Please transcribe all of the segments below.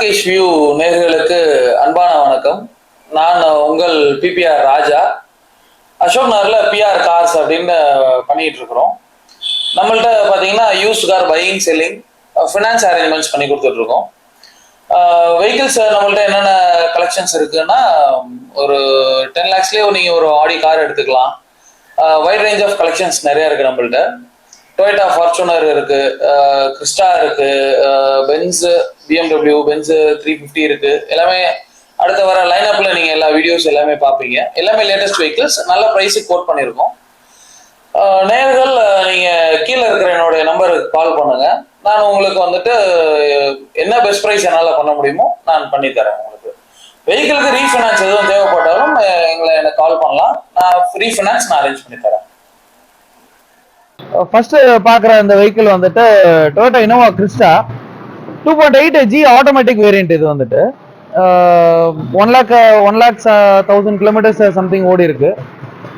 Rakesh view நேர்களுக்கு அன்பான வணக்கம். நான் உங்கள் பிபிஆர் ராஜா. அசோக் நகரில் பிஆர் கார்ஸ் அப்படின்னு பண்ணிட்டு இருக்கிறோம் நம்மள்ட்ட பார்த்தீங்கன்னா use car buying selling finance arrangements பண்ணி கொடுத்துட்டு இருக்கோம் வெஹிக்கிள்ஸ் நம்மள்ட்ட என்னென்ன கலெக்ஷன்ஸ் இருக்குன்னா ஒரு டென் லேக்ஸ்லேயே நீங்கள் ஒரு ஆடி கார் எடுத்துக்கலாம். வைட் ரேஞ்ச் ஆஃப் கலெக்ஷன்ஸ் நிறைய இருக்கு நம்மள்ட்ட. டொயோட்டா ஃபார்ச்சுனர் இருக்கு கிறிஸ்டா இருக்கு Benz BMW Benz three fifty இருக்கு. எல்லாமே அடுத்த வர லைனப்ல நீங்க எல்லா வீடியோஸ் எல்லாமே பார்ப்பீங்க. எல்லாமே லேட்டஸ்ட் வெஹிக்கிள்ஸ் நல்ல ப்ரைஸுக்கு கோட் பண்ணியிருக்கோம். நேர்கள் நீங்க கீழே இருக்கிற என்னுடைய நம்பருக்கு கால் பண்ணுங்க. நான் உங்களுக்கு வந்துட்டு என்ன பெஸ்ட் ப்ரைஸ் என்னால் பண்ண முடியுமோ நான் பண்ணி தரேன் உங்களுக்கு. வெஹிக்கிளுக்கு ரீஃபைனான்ஸ் எதுவும் தேவைப்பட்டாலும் எங்களை எனக்கு கால் பண்ணலாம். நான் ரீஃபினான்ஸ் நான் அரேஞ்ச் பண்ணி தரேன். ஃபர்ஸ்ட் uh, பார்க்குற இந்த வெஹிக்கிள் வந்துட்டு Toyota Innova Crysta two point eight G automatic variant இது வந்துட்டு. One lakh one lakhs thousand kilometres something ஓடி இருக்கு.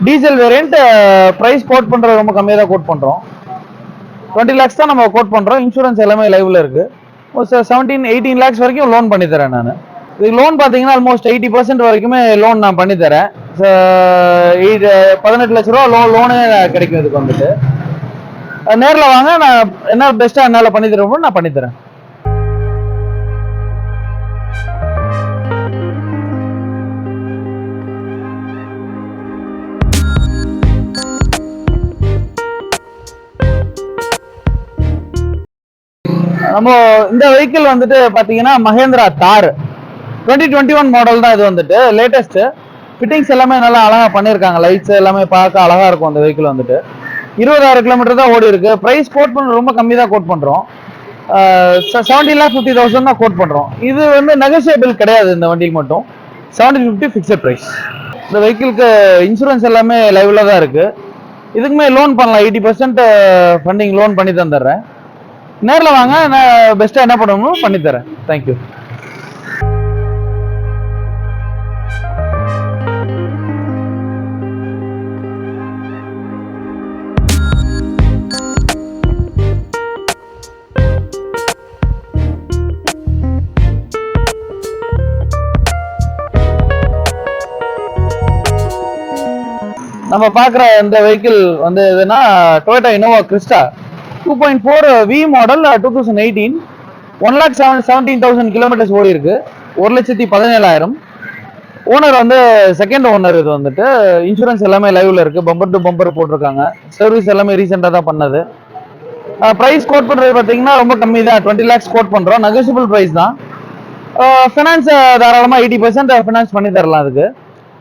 டீசல் வேரியன்ட் ப்ரைஸ் கோட் பண்ணுறது ரொம்ப கம்மியாக தான் கோட் பண்ணுறோம் டுவெண்ட்டி லேக்ஸ் தான் நம்ம கோட் பண்ணுறோம் இன்சூரன்ஸ் எல்லாமே லைவ்ல இருக்குது செவன்டீன் எயிட்டீன் லேக்ஸ் வரைக்கும் லோன் பண்ணித்தரேன் நான். இதுக்கு லோன் பார்த்தீங்கன்னா ஆல்மோஸ்ட் எயிட்டி பர்சன்ட் வரைக்குமே லோன் நான் பண்ணித்தரேன் பதினெட்டு லட்ச ரூபா லோன் லோனே கிடைக்கும் இதுக்கு வந்துட்டு. நேர்ல வாங்க. நான் என்ன பெஸ்ட்டாக என்னால் பண்ணி தருவோம் நான் பண்ணி தரேன். நம்ம இந்த வெஹிக்கிள் வந்துட்டு பாத்தீங்கன்னா மகேந்திரா தார். டுவெண்ட்டி டுவெண்ட்டி ஒன் மாடல் தான் இது வந்துட்டு. லேட்டஸ்ட் ஃபிட்டிங்ஸ் எல்லாமே நல்லா அழகா பண்ணியிருக்காங்க லைட்ஸ் எல்லாமே பார்க்க அழகா இருக்கும் அந்த வெஹிக்கிள் வந்துட்டு. இருபதாயிரம் கிலோமீட்டர் தான் ஓடி இருக்கு. பிரைஸ் கோட் பண்ண ரொம்ப கம்மி தான் கோட் பண்றோம். செவன்டி லேக் ஃபிஃப்டி தௌசண்ட் தான் கோட் பண்றோம். இது வந்து நெகோசியபிள் கிடையாது இந்த வண்டிக்கு மட்டும். செவன்டி ஃபிஃப்டி ஃபிக்ஸட் ப்ரைஸ் இந்த வெஹிக்கிளுக்கு இன்சூரன்ஸ் எல்லாமே லைவ்ல தான் இருக்கு. இதுக்குமே லோன் பண்ணலாம். எயிட்டி பர்சன்ட் ஃபண்டிங் லோன் பண்ணி தந்துடுறேன். நேரில் வாங்க. நான் பெஸ்ட்டாக என்ன பண்ணணுமோ பண்ணித்தரேன் தேங்க்யூ நம்ம பார்க்குற இந்த வெஹிக்கிள் வந்து எதுனா Toyota Innova Crysta two point four V model two thousand eighteen one lakh seven seventeen thousand kilometres ஓடி இருக்கு ஒரு லட்சத்தி பதினேழாயிரம். ஓனர் வந்து செகண்ட் ஓனர் இது வந்துட்டு. இன்சூரன்ஸ் எல்லாமே லைவ்ல இருக்கு. பம்பர் டு பம்பர் போட்டிருக்காங்க. சர்வீஸ் எல்லாமே ரீசெண்டாக தான் பண்ணது. ப்ரைஸ் கோட் பண்ணுறது பார்த்தீங்கன்னா ரொம்ப கம்மி தான். டுவெண்ட்டி லேக்ஸ் கோட் பண்ணுறோம் நெகோசியபிள் ப்ரைஸ் தான். ஃபினான்ஸ் தாராளமாக எயிட்டி பர்சன்ட் ஃபினான்ஸ் பண்ணி தரலாம் அதுக்கு.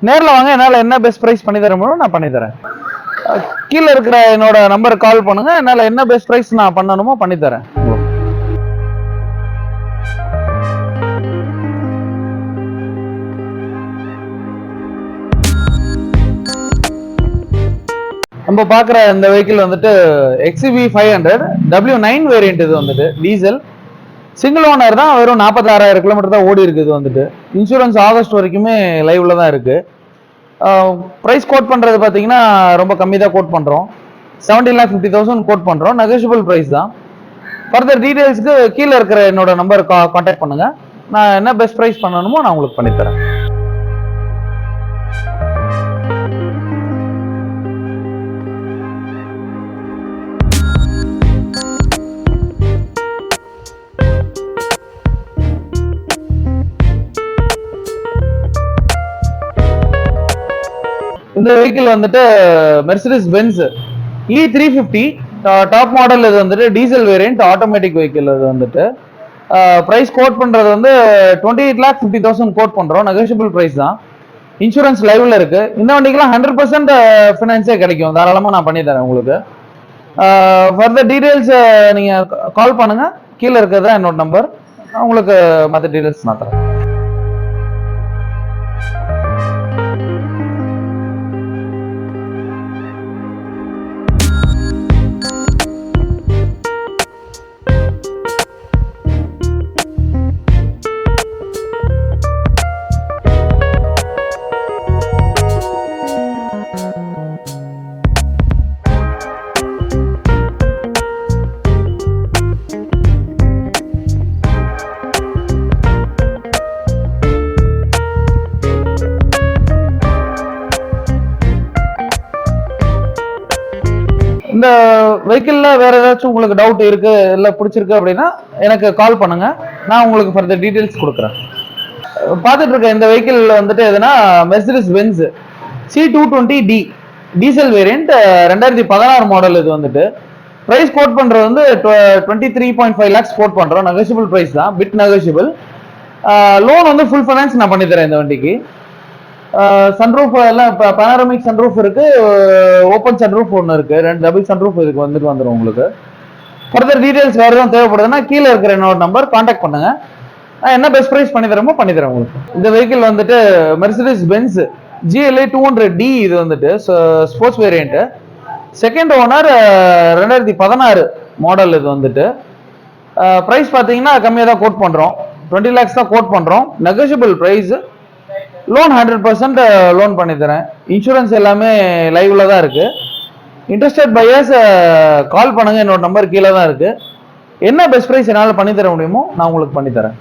நேரில் வாங்க என்னால் என்ன பெஸ்ட் ப்ரைஸ் பண்ணி தர முடியும் நான் பண்ணி தரேன். கீழே இருக்கிற என்னோட நம்பருக்கு கால் பண்ணுங்க என்னால் என்ன பெஸ்ட் ப்ரைஸ் நான் பண்ணணுமோ பண்ணி தரேன். நம்ம பார்க்குற இந்த வெஹிக்கிள் வந்துட்டு XUV five hundred W nine variant இது வந்துட்டு டீசல் சிங்கிள் ஓனர் தான் வெறும் நாற்பத்தாறாயிரம் கிலோமீட்டர் தான் ஓடி இருக்குது வந்துட்டு. இன்சூரன்ஸ் ஆகஸ்ட் வரைக்குமே லைவில் தான் இருக்குது ப்ரைஸ் கோட் பண்ணுறது பார்த்தீங்கன்னா ரொம்ப கம்மி தான் கோட் பண்ணுறோம் seventeen lakh fifty thousand quote பண்ணுறோம் நெகோஷியபிள் ப்ரைஸ் தான். ஃபர்தர் டீட்டெயில்ஸ்க்கு கீழே இருக்கிற என்னோட நம்பர் கா காண்டாக்ட் பண்ணுங்கள் நான் என்ன பெஸ்ட் ப்ரைஸ் பண்ணணுமோ நான் உங்களுக்கு பண்ணித்தரேன் இந்த வெஹிக்கிள் வந்துட்டு Mercedes Benz E three fifty top model இது வந்துட்டு டீசல் வேரியன்ட் ஆட்டோமேட்டிக் வெஹிக்கிள் இது வந்துட்டு. ப்ரைஸ் கோட் பண்ணுறது வந்து twenty eight lakh fifty thousand quote பண்ணுறோம் நெகோஷியபிள் ப்ரைஸ் தான் இன்சூரன்ஸ் லைவ்ல இருக்கு. இந்த வண்டிக்கெலாம் ஹண்ட்ரட் பர்சன்ட் ஃபினான்ஸே கிடைக்கும். தாராளமாக நான் பண்ணித்தரேன் உங்களுக்கு. ஃபர்தர் டீடைல்ஸ் நீங்க கால் பண்ணுங்க. கீழே இருக்கிறது தான் என்னோட நம்பர் உங்களுக்கு மற்ற டீட்டெயில்ஸ் நான் தரேன். இந்த வெஹிக்கிள்ல வேற ஏதாச்சும் உங்களுக்கு டவுட் இருக்கு இல்ல பிடிச்சிருக்கு அப்படின்னா எனக்கு கால் பண்ணுங்க. நான் உங்களுக்கு ஃபர்தர் டீடைல்ஸ் கொடுக்குறேன். பார்த்துட்டு இருக்க இந்த வெஹிக்கிள் வந்துட்டு எதுனா Mercedes Benz C two twenty D diesel variant ரெண்டாயிரத்தி பதினாறு மாடல் இது வந்துட்டு. ப்ரைஸ் கோட் பண்றது வந்து twenty three point five lakhs quote பண்றோம். நெகோஷியபிள் ப்ரைஸ் தான். பிட் நெகோஷியபிள் லோன் வந்து ஃபுல் ஃபைனான்ஸ் நான் பண்ணி தரேன் இந்த வண்டிக்கு. சன்ரூஃப் எல்லாம் இப்போ பனாரமிக் சன்ரூஃப் இருக்கு ஓப்பன் சன்ரூஃப் ஒன்று இருக்கு. ரெண்டு டபுள் சன்ரூஃப் இதுக்கு வந்துட்டு வந்துடும் உங்களுக்கு. ஃபர்தர் டீடைல்ஸ் வேறு எதுவும் தேவைப்படுதுன்னா கீழே இருக்கிற என்னோட நம்பர் காண்டாக்ட் பண்ணுங்க. நான் என்ன பெஸ்ட் ப்ரைஸ் பண்ணி தரமோ பண்ணி தரேன் உங்களுக்கு. இந்த வெஹிக்கிள் வந்துட்டு Mercedes Benz GLA two hundred D இது வந்துட்டு ஸ்போர்ட்ஸ் வேரியண்ட்டு செகண்ட் ஓனர் ரெண்டாயிரத்தி பதினாறு மாடல் இது வந்துட்டு. ப்ரைஸ் பார்த்தீங்கன்னா கம்மியாக தான் கோட் பண்ணுறோம் டுவெண்ட்டி லேக்ஸ் தான் கோட் பண்ணுறோம் negotiable price loan hundred percent loan பண்ணித்தரேன். இன்சூரன்ஸ் எல்லாமே லைவில் தான் இருக்குது இன்ட்ரெஸ்டட் பையர்ஸ் கால் பண்ணுங்கள் என்னோட நம்பர் கீழே தான் இருக்குது என்ன பெஸ்ட் ப்ரைஸ் என்னால் பண்ணித்தர முடியுமோ நான் உங்களுக்கு பண்ணித்தரேன்.